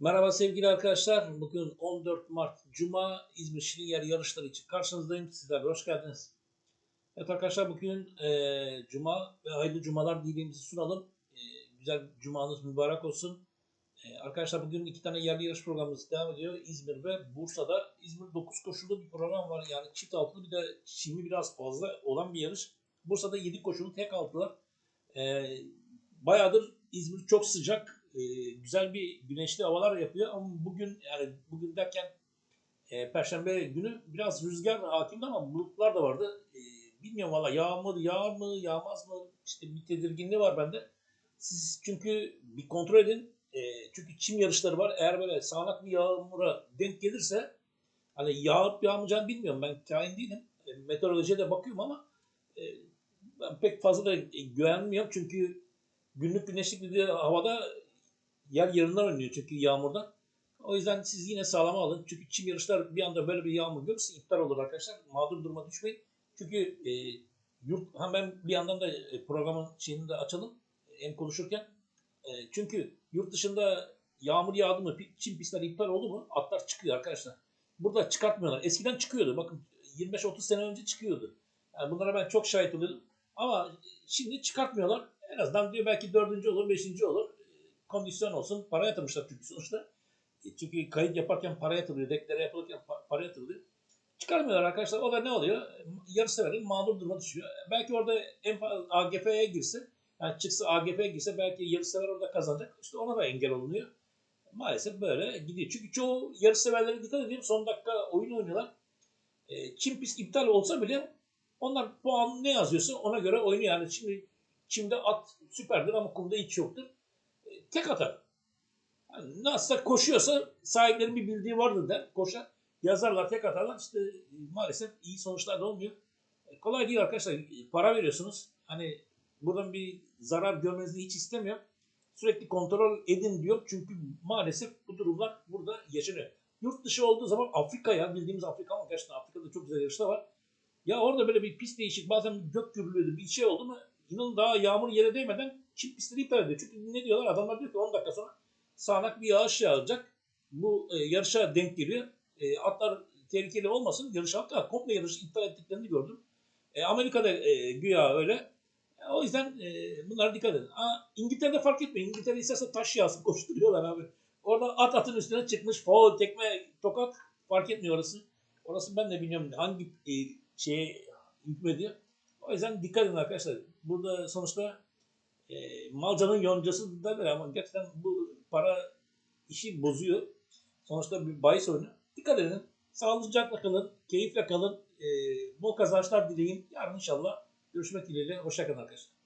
Merhaba sevgili arkadaşlar. Bugün 14 Mart Cuma İzmir Şirinyer yarışları için karşınızdayım. Sizler hoş geldiniz. Evet arkadaşlar bugün e, Cuma ve hayırlı Cumalar dileğimizi sunalım. E, güzel Cumanız mübarek olsun. E, arkadaşlar bugün iki tane yerli yarış programımız devam ediyor. İzmir ve Bursa'da. İzmir 9 koşulu bir program var. Yani çift altılı bir de çimi biraz fazla olan bir yarış. Bursa'da 7 koşulu tek altılar. E, bayağıdır İzmir çok sıcak e, güzel bir güneşli havalar yapıyor ama bugün yani bugün derken e, Perşembe günü biraz rüzgar hakimdi ama bulutlar da vardı. E, bilmiyorum valla yağmur yağar mı yağmaz mı işte bir tedirginliği var bende. Siz çünkü bir kontrol edin. E, çünkü çim yarışları var. Eğer böyle sağanak bir yağmura denk gelirse hani yağıp yağmayacağını bilmiyorum. Ben kain değilim. E, meteorolojiye de bakıyorum ama e, ben pek fazla da güvenmiyorum çünkü günlük güneşlik bir havada yer yerinden oynuyor çünkü yağmurdan. O yüzden siz yine sağlama alın. Çünkü çim yarışlar bir anda böyle bir yağmur görürse iptal olur arkadaşlar. Mağdur duruma düşmeyin. Çünkü e, yurt hemen bir yandan da e, programın şeyini de açalım. Hem konuşurken. E, çünkü yurt dışında yağmur yağdı mı, çim pistler iptal oldu mu atlar çıkıyor arkadaşlar. Burada çıkartmıyorlar. Eskiden çıkıyordu. Bakın 25-30 sene önce çıkıyordu. Yani bunlara ben çok şahit oluyordum. Ama şimdi çıkartmıyorlar. En azından diyor belki dördüncü olur, beşinci olur kondisyon olsun. Para yatırmışlar çünkü sonuçta. E, çünkü kayıt yaparken para yatırılıyor. Deklare yapılırken para yatırılıyor. Çıkarmıyorlar arkadaşlar. O da ne oluyor? Yarı severin mağdur duruma düşüyor. Belki orada en fazla AGF'ye girse, yani çıksa AGF'ye girse belki yarı sever orada kazanacak. İşte ona da engel olunuyor. Maalesef böyle gidiyor. Çünkü çoğu yarı severlere dikkat edeyim. Son dakika oyun oynuyorlar. E, Çim pist iptal olsa bile onlar puan ne yazıyorsa ona göre oynuyor. Yani şimdi çimde at süperdir ama kumda hiç yoktur tek atar. Yani nasılsa koşuyorsa sahiplerin bir bildiği vardır der. Koşar. Yazarlar tek atarlar. İşte e, maalesef iyi sonuçlar da olmuyor. E, kolay değil arkadaşlar. E, para veriyorsunuz. Hani buradan bir zarar görmenizi hiç istemiyor. Sürekli kontrol edin diyor. Çünkü maalesef bu durumlar burada yaşanıyor. Yurt dışı olduğu zaman Afrika'ya bildiğimiz Afrika ama gerçekten Afrika'da çok güzel yarışlar var. Ya orada böyle bir pist değişik bazen gök gürülüyordu bir şey oldu mu inanın daha yağmur yere değmeden çift pistleri iptal ediyor. Çünkü ne diyorlar? Adamlar diyor ki 10 dakika sonra sağanak bir yağış yağacak. Bu e, yarışa denk geliyor. E, atlar tehlikeli olmasın. Yarış hatta komple yarışı iptal ettiklerini gördüm. E, Amerika'da e, güya öyle. E, o yüzden e, bunlara dikkat edin. Aa, İngiltere'de fark etmeyin. İngiltere isterse taş yağsın koşturuyorlar abi. Orada at atın üstüne çıkmış. Foul, tekme, tokat fark etmiyor orası. Orası ben de bilmiyorum hangi e, şeye hükmediyor. O yüzden dikkat edin arkadaşlar. Burada sonuçta e, malcanın yoncası derler ama gerçekten bu para işi bozuyor. Sonuçta bir bahis oyunu. Dikkat edin. Sağlıcakla kalın, keyifle kalın. E, bol kazançlar dileyin. Yarın inşallah görüşmek dileğiyle. Hoşçakalın arkadaşlar.